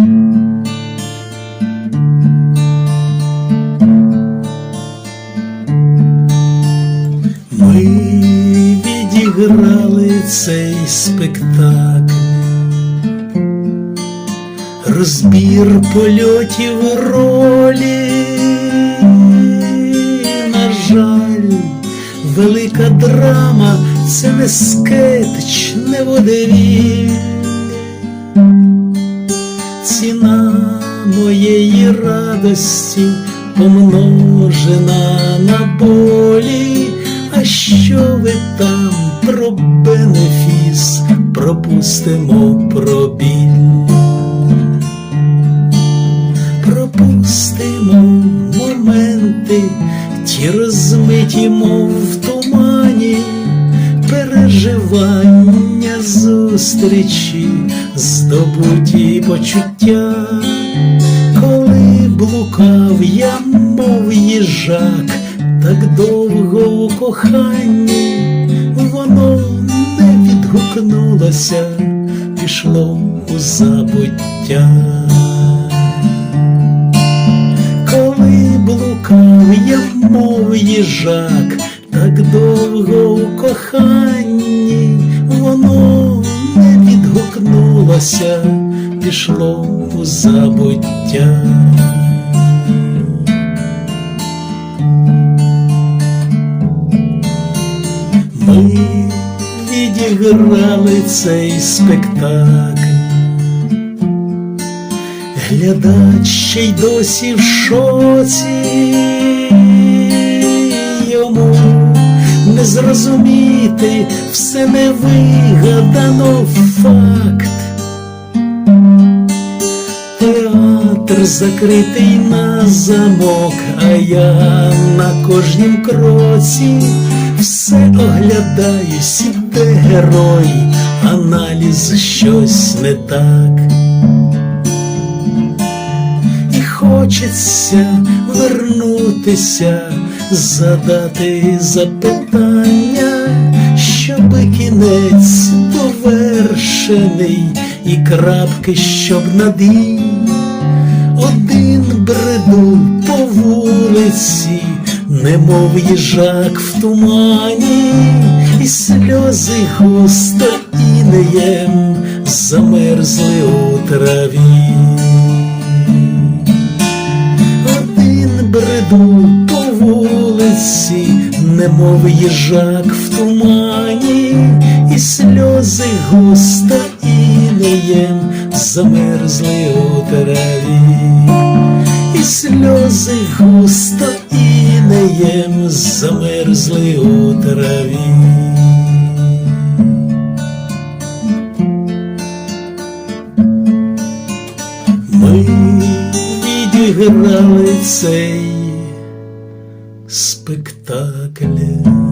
Ми відіграли цей спектакль, розбір польотів ролі, на жаль, велика драма це не скетч, не водевіль. Ціна моєї радості помножена на болі, а що ви там про бенефіс пропустимо про біль. Пропустимо моменти, ті розмиті, мов в тумані, переживання зустрічі, здобуті почуття, коли блукав я, мов їжак, так довго у коханні, воно не відгукнулося, пішло у забуття. Коли блукав я, мов їжак, так довго у коханні, відгукнулося, пішло у забуття. Ми відіграли цей спектакль. Глядач ще й досі в шоці, йому не зрозуміти все не вигадано факт. Театр закритий на замок, а я на кожнім кроці все оглядаюсь, де герой, аналіз щось не так. І хочеться вернутися, задати запитання, щоби кінець довершений, і крапки, щоб над «і». Один бреду по вулиці, немов їжак в тумані, і сльози густо інеєм замерзли у траві. Один бреду по вулиці, немов їжак в тумані, і сльози густо інеєм замерзли у траві, сльози густо інеєм замерзли у траві. Ми відіграли цей спектакль.